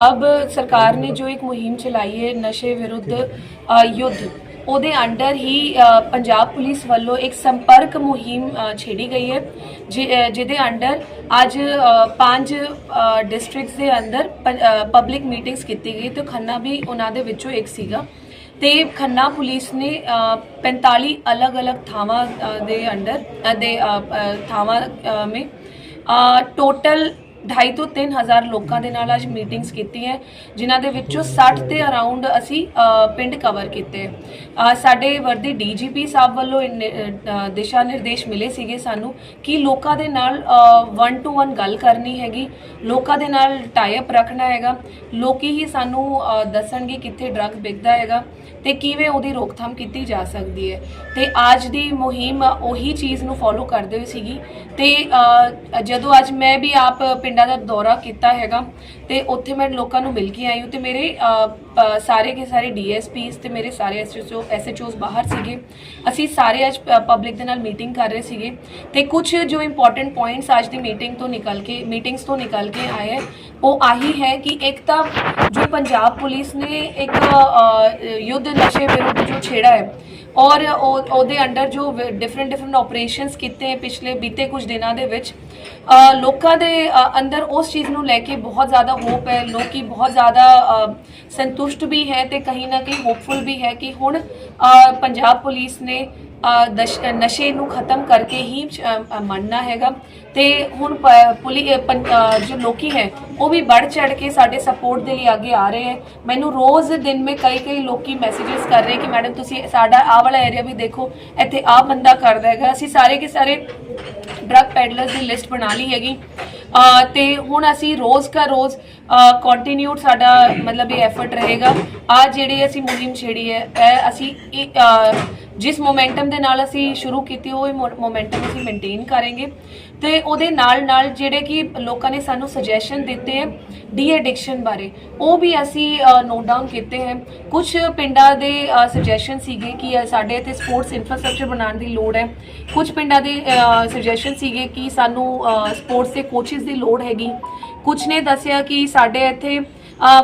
अब ਸਰਕਾਰ ਨੇ ਜੋ ਇੱਕ ਮੁਹਿੰਮ ਚਲਾਈ ਹੈ ਨਸ਼ੇ ਵਿਰੁੱਧ ਯੁੱਧ, ਉਹਦੇ ਅੰਡਰ ਹੀ ਪੰਜਾਬ ਪੁਲਿਸ ਵੱਲੋਂ ਇੱਕ ਸੰਪਰਕ ਮੁਹਿੰਮ ਛੇੜੀ ਗਈ ਹੈ ਜਿਹਦੇ ਅੰਡਰ ਅੱਜ ਪੰਜ ਡਿਸਟ੍ਰਿਕਟਸ ਦੇ ਅੰਦਰ ਪਬਲਿਕ ਮੀਟਿੰਗਸ ਕੀਤੀ ਗਈ, ਤੇ ਖੰਨਾ ਵੀ ਉਹਨਾਂ ਦੇ ਵਿੱਚੋਂ ਇੱਕ ਸੀਗਾ। ਤੇ ਖੰਨਾ ਪੁਲਿਸ ਨੇ 45 ਅਲੱਗ-ਅਲੱਗ ਥਾਵਾਂ ਦੇ ਅੰਡਰ ਦੇ ਥਾਵਾਂ ਮੇ ਟੋਟਲ ਢਾਈ ਤੋਂ 3000 ਲੋਕਾਂ ਦੇ ਨਾਲ ਅੱਜ ਮੀਟਿੰਗਸ ਕੀਤੀ ਹੈ ਜਿਨ੍ਹਾਂ ਦੇ ਵਿੱਚੋਂ 60 ਦੇ ਅਰਾਊਂਡ ਅਸੀਂ ਪਿੰਡ ਕਵਰ ਕੀਤੇ ਅ, ਸਾਡੇ ਵਰਦੀ ਡੀਜੀਪੀ ਸਾਹਿਬ ਵੱਲੋਂ ਇਹ ਦਿਸ਼ਾ ਨਿਰਦੇਸ਼ ਮਿਲੇ ਸੀਗੇ ਸਾਨੂੰ ਕਿ ਲੋਕਾਂ ਦੇ ਨਾਲ 1 ਟੂ 1 ਗੱਲ ਕਰਨੀ ਹੈਗੀ ਲੋਕਾਂ ਦੇ ਨਾਲ ਟਾਈ ਅਪ ਰੱਖਣਾ ਹੈਗਾ ਲੋਕੀ ਹੀ ਸਾਨੂੰ ਦੱਸਣਗੇ ਕਿੱਥੇ ਡਰੱਗ ਵਿਕਦਾ ਹੈਗਾ। ਤੇ ਕਿਵੇਂ ਉਹਦੀ ਰੋਕਥਾਮ ਕੀਤੀ ਜਾ ਸਕਦੀ ਹੈ। ਤੇ ਅੱਜ ਦੀ ਮੁਹਿੰਮ ਉਹੀ ਚੀਜ਼ ਨੂੰ ਫੋਲੋ ਕਰਦੇ ਹੋਏ ਸੀਗੀ। ਤੇ ਜਦੋਂ ਅੱਜ ਮੈਂ ਵੀ ਆਪ ਪਿੰਡਾਂ ਦਾ ਦੌਰਾ ਕੀਤਾ ਹੈਗਾ ਤੇ ਉੱਥੇ ਮੈਂ ਲੋਕਾਂ ਨੂੰ ਮਿਲ ਕੇ ਆਈ ਹਾਂ ਤੇ ਮੇਰੇ ਅ, ਅ, ਸਾਰੇ ਕੇ ਸਾਰੇ ਡੀਐਸਪੀਸ ਤੇ ਮੇਰੇ ਸਾਰੇ ਐਸਐਚਓ ਐਸਐਚਓਸ ਬਾਹਰ ਸੀਗੇ। ਅਸੀਂ ਸਾਰੇ ਅੱਜ ਪਬਲਿਕ ਦੇ ਨਾਲ ਮੀਟਿੰਗ ਕਰ ਰਹੇ ਸੀਗੇ। ਤੇ ਕੁਝ ਜੋ ਇੰਪੋਰਟੈਂਟ ਪੁਆਇੰਟਸ ਅੱਜ ਦੀ ਮੀਟਿੰਗ ਤੋਂ ਨਿਕਲ ਕੇ ਮੀਟਿੰਗਸ ਤੋਂ ਨਿਕਲ ਕੇ ਆਏ ਉਹ ਆਹੀ ਹੈ ਕਿ ਇੱਕ ਤਾਂ ਜੋ ਪੰਜਾਬ ਪੁਲਿਸ ਨੇ ਇੱਕ ਯੁੱਧ ਨਸ਼ੇ ਵਿਰੁੱਧ ਜੋ ਛੇੜਾ ਹੈ ਔਰ ਉਹ- ਉਹਦੇ ਅੰਡਰ ਜੋ ਡਿਫਰੈਂਟ ਡਿਫਰੈਂਟ ਆਪਰੇਸ਼ਨਸ ਕੀਤੇ ਪਿਛਲੇ ਬੀਤੇ ਕੁਝ ਦਿਨਾਂ ਦੇ ਵਿੱਚ ਲੋਕਾਂ ਦੇ ਅੰਦਰ ਉਸ ਚੀਜ਼ ਨੂੰ ਲੈ ਕੇ ਬਹੁਤ ਜ਼ਿਆਦਾ ਹੋਪ ਹੈ, ਲੋਕੀ ਬਹੁਤ ਜ਼ਿਆਦਾ ਸੰਤੁਸ਼ਟ ਵੀ ਹੈ ਤੇ ਕहीं ਨਾ ਕहीं ਹੋਪਫੁਲ ਵੀ ਹੈ ਕਿ ਹੁਣ ਪੰਜਾਬ ਪੁਲਿਸ ਨੇ ਨਸ਼ੇ ਨੂੰ ਖਤਮ ਕਰਕੇ ਹੀ ਮੰਨਣਾ ਹੈਗਾ। ਤੇ ਹੁਣ ਪ- ਪੁਲੀ ਪੰ- ਜੋ ਲੋਕੀ ਹੈ ਉਹ ਵੀ ਵੱਧ ਚੜ ਕੇ ਸਾਡੇ ਸਪੋਰਟ ਦੇ ਲਈ ਅੱਗੇ ਆ ਰਹੇ ਹੈ। ਮੈਨੂੰ ਰੋਜ਼ ਦਿਨ ਮੇ ਕਈ ਕਈ ਲੋਕੀ ਮੈਸੇजेस ਕਰ ਰਹੇ ਕਿ ਮੈਡਮ ਤੁਸੀਂ ਸਾਡਾ ਆਹ ਵਾਲਾ ਏਰੀਆ ਵੀ ਦੇਖੋ ਇੱਥੇ ਆਹ ਬੰਦਾ ਕਰਦਾ ਹੈਗਾ। ਅਸੀਂ ਸਾਰੇ ਕੇ ਸਾਰੇ ਡਰੱਗ ਪੈਡਲਰਸ ਦੀ ਲਿਸਟ ਬਣਾ ਲਈ ਹੈਗੀ। ਅ, ਤੇ ਹੁਣ ਅਸੀਂ ਰੋਜ਼ ਕਾ ਰੋਜ਼ ਕੰਟੀਨਿਊਡ ਸਾਡਾ ਮਤਲਬ ਇਹ ਐਫਰਟ ਰਹੇਗਾ। ਆ ਜਿਹੜੀ ਅਸੀਂ ਮੁਹਿੰਮ ਛੇੜੀ ਹੈ ਇਹ ਅਸੀਂ ਜਿਸ ਮੋਮੈਂਟਮ ਦੇ ਨਾਲ ਅਸੀਂ ਸ਼ੁਰੂ ਕੀਤੀ, ਉਹ ਹੀ ਮੋਮੈਂਟਮ ਅਸੀਂ ਮੇਨਟੇਨ ਕਰਾਂਗੇ। ਤੇ ਉਹਦੇ ਨਾਲ ਨਾਲ ਜਿਹੜੇ ਕਿ ਲੋਕਾਂ ਨੇ ਸਾਨੂੰ ਸੁਜੈਸ਼ਨ ਦਿੱਤੇ ਹੈ ਡੀ ਐਡਿਕਸ਼ਨ ਬਾਰੇ, ਉਹ ਵੀ ਅਸੀਂ ਨੋਟ ਡਾਊਨ ਕੀਤੇ ਹੈ। ਕੁਝ ਪਿੰਡਾਂ ਦੇ ਸੁਜੈਸ਼ਨ ਸੀਗੇ ਕਿ ਸਾਡੇ ਇੱਥੇ ਸਪੋਰਟਸ ਇਨਫਰਾਸਟ੍ਰਕਚਰ ਬਣਾਉਣ ਦੀ ਲੋੜ ਹੈ। ਕੁਝ ਪਿੰਡਾਂ ਦੇ ਸੁਜੈਸ਼ਨ ਸੀਗੇ ਕਿ ਸਾਨੂੰ ਸਪੋਰਟਸ ਦੇ ਕੋਚਿਸ ਦੀ ਲੋੜ ਹੈਗੀ। ਕੁਝ ਨੇ ਦੱਸਿਆ ਕਿ ਸਾਡੇ ਇੱਥੇ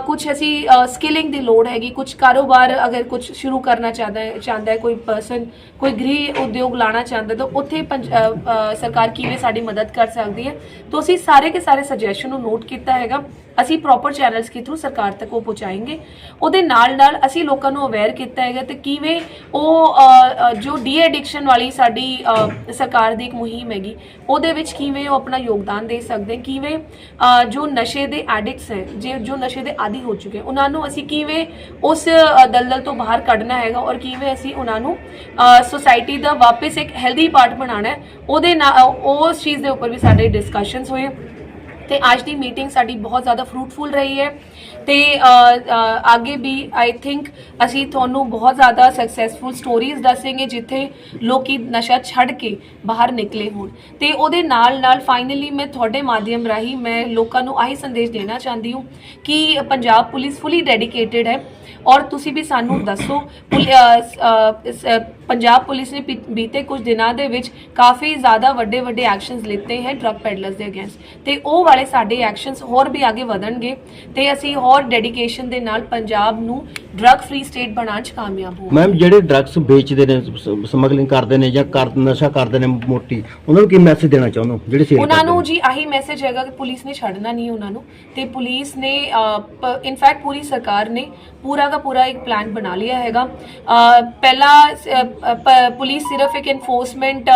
ਕੁਝ ਅਸੀਂ ਸਕਿਲਿੰਗ ਦੀ ਲੋੜ ਹੈਗੀ ਕੁਝ ਕਾਰੋਬਾਰ ਅਗਰ ਕੁਝ ਸ਼ੁਰੂ ਕਰਨਾ ਚਾਹਦਾ ਹੈ, ਚਾਹੁੰਦਾ ਹੈ, ਕੋਈ ਪਰਸਨ ਕੋਈ ਗ੍ਰਹਿ ਉਦਯੋਗ ਲਾਣਾ ਚਾਹੁੰਦਾ ਤਾਂ ਉੱਥੇ ਪੰਜ- ਸਰਕਾਰ ਕਿਵੇਂ ਸਾਡੀ ਮਦਦ ਕਰ ਸਕਦੀ ਹੈ? ਤਾਂ ਅਸੀਂ ਸਾਰੇ ਕੇ ਸਾਰੇ ਸੁਜੈਸ਼ਨ ਨੂੰ ਨੋਟ ਕੀਤਾ ਹੈਗਾ। ਅਸੀਂ ਪ੍ਰੋਪਰ ਚੈਨਲਸ ਕੇ ਥਰੂ ਸਰਕਾਰ ਤੱਕ ਉਹ ਪਹੁੰਚਾਏਂਗੇ। ਉਹਦੇ ਨਾਲ ਨਾਲ ਅਸੀਂ ਲੋਕਾਂ ਨੂੰ ਅਵੇਅਰ ਕੀਤਾ ਹੈਗਾ ਤੇ ਕਿਵੇਂ ਉਹ ਜੋ ਡੀ ਐਡਿਕਸ਼ਨ ਵਾਲੀ ਸਾਡੀ ਸਰਕਾਰ ਦੀ ਇੱਕ ਮੁਹਿੰਮ ਹੈਗੀ, ਉਹਦੇ ਵਿੱਚ ਕਿਵੇਂ ਉਹ ਆਪਣਾ ਯੋਗਦਾਨ ਦੇ ਸਕਦੇ ਕਿਵੇਂ ਜੋ ਨਸ਼ੇ ਦੇ ਐਡਿਕਟਸ ਹੈ, ਜੇ ਜੋ ਨਸ਼ੇ ਦੇ ਆਦੀ ਹੋ ਚੁੱਕੇ ਉਹਨਾਂ ਨੂੰ ਅਸੀਂ ਕਿਵੇਂ ਉਸ ਦਲਦਲ ਤੋਂ ਬਾਹਰ ਕੱਢਣਾ ਹੈਗਾ ਔਰ ਕਿਵੇਂ ਅਸੀਂ ਉਹਨਾਂ ਨੂੰ ਸੋਸਾਇਟੀ ਦਾ ਵਾਪਸ ਇੱਕ ਹੈਲਦੀ ਪਾਰਟ ਬਣਾਉਣਾ ਹੈ, ਉਹਦੇ ਨਾਲ ਉਸ ਚੀਜ਼ ਦੇ ਉੱਪਰ ਵੀ ਸਾਡੇ ਡਿਸਕਸ਼ਨਸ ਹੋਏ। ਤੇ ਅੱਜ ਦੀ ਮੀਟਿੰਗ ਸਾਡੀ ਬਹੁਤ ਜ਼ਿਆਦਾ ਫਰੂਟਫੁਲ ਰਹੀ ਹੈ। ਤੇ ਅੱਗੇ ਵੀ ਆਈ ਥਿੰਕ ਅਸੀਂ ਤੁਹਾਨੂੰ ਬਹੁਤ ਜ਼ਿਆਦਾ ਸਕਸੈਸਫੁਲ ਸਟੋਰੀਜ਼ ਦੱਸਾਂਗੇ ਜਿੱਥੇ ਲੋਕੀ ਨਸ਼ਾ ਛੱਡ ਕੇ ਬਾਹਰ ਨਿਕਲੇ ਹੋਣ। ਤੇ ਉਹਦੇ ਨਾਲ ਨਾਲ ਫਾਈਨਲੀ ਮੈਂ ਤੁਹਾਡੇ ਮਾਧਿਅਮ ਰਾਹੀਂ ਮੈਂ ਲੋਕਾਂ ਨੂੰ ਆਹੀ ਸੰਦੇਸ਼ ਦੇਣਾ ਚਾਹੁੰਦੀ ਹਾਂ ਕਿ ਪੰਜਾਬ ਪੁਲਿਸ ਫੁੱਲੀ ਡੈਡੀਕੇਟਿਡ ਹੈ। ਔਰ ਤੁਸੀਂ ਵੀ ਸਾਨੂੰ ਦੱਸੋ, ਪੁਲ- ਪੰਜਾਬ ਪੁਲਿਸ ਨੇ ਬੀਤੇ ਕੁਝ ਦਿਨਾਂ ਦੇ ਵਿੱਚ ਕਾਫੀ ਜ਼ਿਆਦਾ ਵੱਡੇ ਵੱਡੇ ਐਕਸ਼ਨਸ ਲਿੱਤੇ ਹੈ ਡਰੱਗ ਪੈਡਲਰਸ ਦੇ ਅਗੇਂਸਟ ਤੇ ਉਹ ਵਾਲੇ ਸਾਡੇ ਐਕਸ਼ਨਸ ਹੋਰ ਵੀ ਅੱਗੇ ਵਧਣਗੇ ਤੇ ਅਸੀਂ ਹੋਰ ਡੈਡੀਕੇਸ਼ਨ ਦੇ ਨਾਲ ਪੰਜਾਬ ਨੂੰ ਡਰੱਗ ਫ੍ਰੀ ਸਟੇਟ ਬਣਾਉਣ 'ਚ ਕਾਮਯਾਬ ਹੋਵਾਂਗੇ। ਮੈਮ ਜਿਹੜੇ ਡਰੱਗਸ ਵੇਚਦੇ ਨੇ ਸਮਗਲਿੰਗ ਕਰਦੇ ਨੇ ਜਾਂ ਕਰ ਨਸ਼ਾ ਕਰਦੇ ਨੇ ਮੋਟੀ ਉਹਨਾਂ ਨੂੰ ਕੀ ਮੈਸੇਜ ਦੇਣਾ ਚਾਹੁੰਦੇ ਹੋ? ਜਿਹੜੇ ਸੇਲ ਉਹਨਾਂ ਨੂੰ ਜੀ ਆਹੀ ਮੈਸੇਜ ਹੈਗਾ ਕਿ ਪੁਲਿਸ ਨੇ ਛੱਡਣਾ ਨਹੀਂ ਉਹਨਾਂ ਨੂੰ ਤੇ ਪੁਲਿਸ ਨੇ ਇਨਫੈਕਟ ਪੂਰੀ ਸਰਕਾਰ ਨੇ ਪੂਰਾ ਦਾ ਪੂਰਾ ਇੱਕ ਪਲਾਨ ਬਣਾ ਲਿਆ ਹੈਗਾ। ਪਹਿਲਾਂ ਪੁਲਿਸ ਸਿਰਫ ਇੱਕ ਇਨਫੋਰਸਮੈਂਟ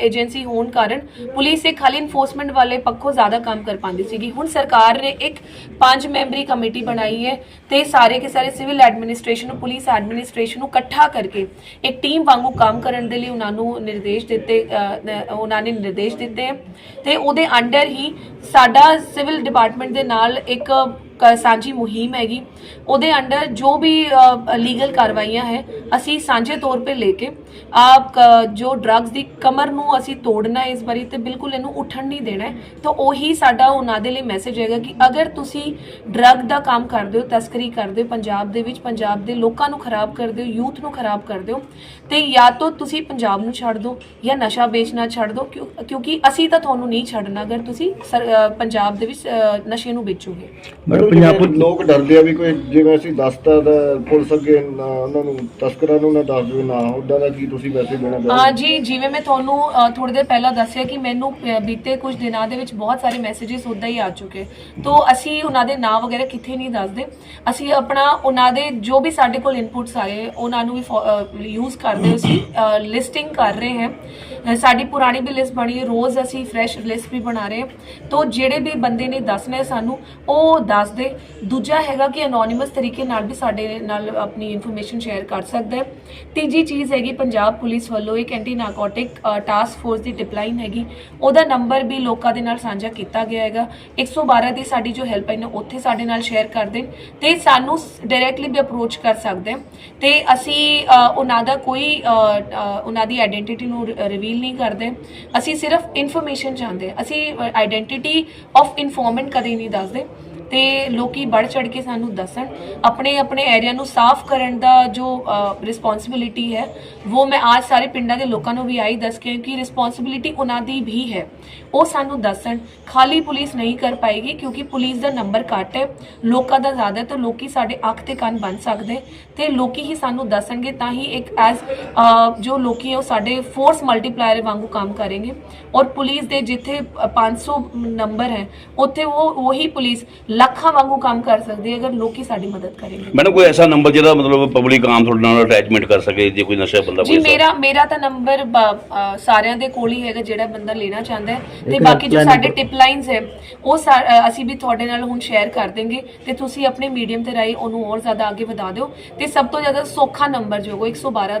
ਏਜੰਸੀ ਹੋਣ ਕਾਰਨ ਪੁਲਿਸ ਇੱਕ ਖਾਲੀ ਇਨਫੋਰਸਮੈਂਟ ਵਾਲੇ ਪੱਖੋਂ ਜ਼ਿਆਦਾ ਕੰਮ ਕਰ ਪਾਉਂਦੀ ਸੀਗੀ। ਹੁਣ ਸਰਕਾਰ ਨੇ ਇੱਕ ਪੰਜ ਮੈਂਬਰੀ ਕਮੇਟੀ ਬਣਾਈ ਹੈ ਤੇ ਸਾਰੇ ਕੇ ਸਾਰੇ ਸਿਵਲ ਐਡਮਿਨਿਸਟ੍ਰੇਸ਼ਨ ਨੂੰ, ਪੁਲਿਸ ਐਡਮਿਨਿਸਟ੍ਰੇਸ਼ਨ ਨੂੰ ਇਕੱਠਾ ਕਰਕੇ ਇੱਕ ਟੀਮ ਵਾਂਗੂ ਕੰਮ ਕਰਨ ਦੇ ਲਈ ਉਹਨਾਂ ਨੂੰ ਨਿਰਦੇਸ਼ ਦਿੱਤੇ ਉਹਨਾਂ ਨੇ ਨਿਰਦੇਸ਼ ਦਿੱਤੇ ਹੈ। ਤੇ ਉਹਦੇ ਅੰਡਰ ਹੀ ਸਾਡਾ ਸਿਵਲ ਡਿਪਾਰਟਮੈਂਟ ਦੇ ਨਾਲ ਇੱਕ ਸਾਂਝੀ ਮੁਹਿੰਮ ਹੈਗੀ। ਉਹਦੇ ਅੰਡਰ ਜੋ ਵੀ ਲੀਗਲ ਕਾਰਵਾਈਆਂ ਹੈ, ਅਸੀਂ ਸਾਂਝੇ ਤੌਰ 'ਤੇ ਲੈ ਕੇ ਆਪ ਜੋ ਡਰੱਗਸ ਦੀ ਕਮਰ ਨੂੰ ਅਸੀਂ ਤੋੜਨਾ ਇਸ ਵਾਰੀ ਤੇ ਬਿਲਕੁਲ ਇਹਨੂੰ ਉੱਠਣ ਨਹੀਂ ਦੇਣਾ ਤਾਂ ਉਹੀ ਸਾਡਾ ਉਹਨਾਂ ਦੇ ਲਈ ਮੈਸੇਜ ਹੈਗਾ ਕਿ ਅਗਰ ਤੁਸੀਂ ਡਰੱਗ ਦਾ ਕੰਮ ਕਰਦੇ ਹੋ, ਤਸਕਰੀ ਕਰਦੇ ਹੋ, ਪੰਜਾਬ ਦੇ ਵਿੱਚ ਪੰਜਾਬ ਦੇ ਲੋਕਾਂ ਨੂੰ ਖਰਾਬ ਕਰਦੇ ਹੋ, ਯੂਥ ਨੂੰ ਖਰਾਬ ਕਰਦੇ ਹੋ, ਤੇ ਜਾਂ ਤਾਂ ਤੁਸੀਂ ਪੰਜਾਬ ਨੂੰ ਛੱਡ ਦਿਓ ਜਾਂ ਨਸ਼ਾ ਵੇਚਣਾ ਛੱਡ ਦਿਓ, ਕਿਉਂ- ਕਿਉਂਕਿ ਅਸੀਂ ਤਾਂ ਤੁਹਾਨੂੰ ਨਹੀਂ ਛੱਡਣਾ ਅਗਰ ਤੁਸੀਂ ਸਰ- ਪੰਜਾਬ ਦੇ ਵਿੱਚ ਨਸ਼ੇ ਨੂੰ ਵੇਚੋਗੇ। ਪੰਜਾਬ ਪੁਲਿਸ- ਲੋਕ ਡਰਦੇ ਆ ਵੀ ਕੋਈ ਜਿਵੇਂ ਅਸੀਂ ਦੱਸਤਾ ਤਾਂ ਪੁਲਿਸ ਅੱਗੇ ਨਾ ਉਹਨਾਂ ਨੂੰ ਤਸਕਰਾਂ ਨੂੰ ਨਾ ਦੱਸ ਦਿਓ ਨਾ ਉਦਾਂ ਦਾ ਕੀ ਤੁਸੀਂ ਵੈਸੇ ਦੇਣਾ ਹਾਂ ਜੀ ਜਿਵੇਂ ਮੈਂ ਤੁਹਾਨੂੰ ਥੋੜੀ ਦੇਰ ਪਹਿਲਾਂ ਦੱਸਿਆ ਕਿ ਮੈਨੂੰ ਅ, ਬੀਤੇ ਕੁਝ ਦਿਨਾਂ ਦੇ ਵਿੱਚ ਬਹੁਤ ਸਾਰੇ ਮੈਸੇजेस ਉਦਾਂ ਹੀ ਆ ਚੁੱਕੇ। ਤੋਂ ਅਸੀਂ ਉਹਨਾਂ ਦੇ ਨਾਂ ਵਗੈਰਾ ਕਿੱਥੇ ਨਹੀਂ ਦੱਸਦੇ। ਅਸੀਂ ਆਪਣਾ ਉਹਨਾਂ ਦੇ ਜੋ ਵੀ ਸਾਡੇ ਕੋਲ ਇਨਪੁਟਸ ਆਏ ਉਹਨਾਂ ਨੂੰ ਵੀ ਯੂਜ਼ ਕਰਦੇ ਅਸੀਂ ਲਿਸਟਿੰਗ ਕਰ ਰਹੇ ਹਾਂ। ਸਾਡੀ ਪੁਰਾਣੀ ਵੀ ਲਿਸਟ ਬਣੀ, ਰੋਜ਼ ਅਸੀਂ ਫਰੈਸ਼ ਲਿਸਟ ਵੀ ਬਣਾ ਰਹੇ ਹਾਂ। ਤੋਂ ਜਿਹੜੇ ਵੀ ਬੰਦੇ ਨੇ ਦੱਸਣਾ ਸਾਨੂੰ, ਉਹ ਦੱਸ ਦੇ। ਦੂਜਾ ਹੈਗਾ ਕਿ ਅਨੋਨਿਮਸ ਤਰੀਕੇ ਨਾਲ ਵੀ ਸਾਡੇ ਨਾਲ ਆਪਣੀ ਇਨਫੋਰਮੇਸ਼ਨ ਸ਼ੇਅਰ ਕਰ ਸਕਦਾ ਹੈ। ਤੀਜੀ ਚੀਜ਼ ਹੈਗੀ, ਪੰਜਾਬ ਪੁਲਿਸ ਵੱਲੋਂ ਇੱਕ ਐਂਟੀ ਨਾਰਕੋਟਿਕ ਟਾਸਕ ਫੋਰਸ ਦੀ ਡਿਪਲਾਈਨ ਹੈਗੀ। ਉਹਦਾ ਨੰਬਰ ਵੀ ਲੋਕਾਂ ਦੇ ਨਾਲ ਸਾਂਝਾ ਕੀਤਾ ਗਿਆ ਹੈਗਾ। 112 ਦੀ ਸਾਡੀ ਜੋ ਹੈਲਪਲਾਈਨ ਹੈ, ਉੱਥੇ ਸਾਡੇ ਨਾਲ ਸ਼ੇਅਰ ਕਰ ਦੇਣ। ਤੇ ਸਾਨੂੰ ਡਾਇਰੈਕਟਲੀ ਵੀ ਅਪਰੋਚ ਕਰ ਸਕਦੇ ਹਾਂ। ਤੇ ਅਸੀਂ ਉਹਨਾਂ ਦਾ ਕੋਈ ਉਹਨਾਂ ਦੀ ਆਇਡੈਂਟੀਟੀ ਨੂੰ ਰਿਵੀਲ ਨਹੀਂ ਕਰਦੇ। ਅਸੀਂ ਸਿਰਫ ਇਨਫੋਰਮੇਸ਼ਨ ਚਾਹੁੰਦੇ। ਅਸੀਂ ਆਇਡੈਂਟੀਟੀ ਆਫ ਇਨਫੋਰਮੈਂਟ ਕਦੇ ਨਹੀਂ ਦੱਸਦੇ। ਤੇ ਲੋਕੀ ਬੜ ਚੜ ਕੇ ਸਾਨੂੰ ਦੱਸਣ, ਆਪਣੇ ਆਪਣੇ ਏਰੀਆ ਨੂੰ ਸਾਫ਼ ਕਰਨ ਦਾ ਜੋ ਰਿਸਪੌਂਸਿਬਿਲਿਟੀ ਹੈ, ਉਹ ਮੈਂ ਅੱਜ ਸਾਰੇ ਪਿੰਡਾਂ ਦੇ ਲੋਕਾਂ ਨੂੰ ਵੀ ਆਈ ਦੱਸ ਕੇ ਕਿ ਰਿਸਪੌਂਸਿਬਿਲਿਟੀ ਉਹਨਾਂ ਦੀ ਵੀ ਹੈ। ਉਹ ਸਾਨੂੰ ਦੱਸਣ, ਖਾਲੀ ਪੁਲਿਸ ਨਹੀਂ ਕਰ ਪਾਏਗੀ ਕਿਉਂਕਿ ਪੁਲਿਸ ਦਾ ਨੰਬਰ ਘੱਟ ਹੈ, ਲੋਕਾਂ ਦਾ ਜ਼ਿਆਦਾ ਤਾਂ ਲੋਕੀ ਸਾਡੇ ਅੱਖ ਤੇ ਕੰਨ ਬਣ ਸਕਦੇ, ਤੇ ਲੋਕੀ ਹੀ ਸਾਨੂੰ ਦੱਸਣਗੇ ਤਾਂ ਹੀ ਇੱਕ ਐਜ਼ ਜੋ ਲੋਕੀ ਹੈ ਉਹ ਸਾਡੇ ਫੋਰਸ ਮਲਟੀਪਲਾਇਰ ਵਾਂਗੂ ਕੰਮ ਕਰਨਗੇ। ਔਰ ਪੁਲਿਸ ਦੇ ਜਿੱਥੇ 500 ਨੰਬਰ ਹੈ, ਉੱਥੇ ਉਹ, ਉਹੀ ਪੁਲਿਸ ਲੱਖਾਂ ਵਾਂਗੂ ਕੰਮ ਕਰ ਸਕਦੀ ਹੈ ਅਗਰ ਲੋਕੀ ਸਾਡੀ ਮਦਦ ਕਰਨਗੇ। ਮੈਨੂੰ ਕੋਈ ਐਸਾ ਨੰਬਰ ਜਿਹੜਾ ਮਤਲਬ ਪਬਲਿਕ ਆਮ ਤੁਹਾਡੇ ਨਾਲ ਅਟੈਚਮੈਂਟ ਕਰ ਸਕੇ ਜੇ ਕੋਈ ਨਸ਼ਾ ਬੰਦਾ ਜੀ ਕੋਈ ਐਸਾ- ਮੇਰਾ ਮੇਰਾ ਤਾਂ ਨੰਬਰ ਸਾਰਿਆਂ ਦੇ ਕੋਲ ਹੀ ਹੈਗਾ ਜਿਹੜਾ ਬੰਦਾ ਲੈਣਾ ਚਾਹੁੰਦਾ ਹੈ। ਤੇ ਬਾਕੀ ਜੋ ਸਾਡੇ ਟਿਪ ਲਾਈਨਸ ਹੈ ਉਹ ਸਾ- ਅ, ਅਸੀਂ ਵੀ ਤੁਹਾਡੇ ਨਾਲ ਹੁਣ ਸ਼ੇਅਰ ਕਰ ਦੇਂਗੇ ਤੇ ਤੁਸੀਂ ਆਪਣੇ ਮੀਡੀਅਮ ਤੇ ਰਾਈ ਉਹਨੂੰ ਹੋਰ ਜ਼ਿਆਦਾ ਅੱਗੇ ਵਧਾ ਦਿਓ। ਤੇ ਸਭ ਤੋਂ ਜ਼ਿਆਦਾ ਸੌਖਾ ਨੰਬਰ ਜੋ ਹੈ ਉਹ 112 ਦਾ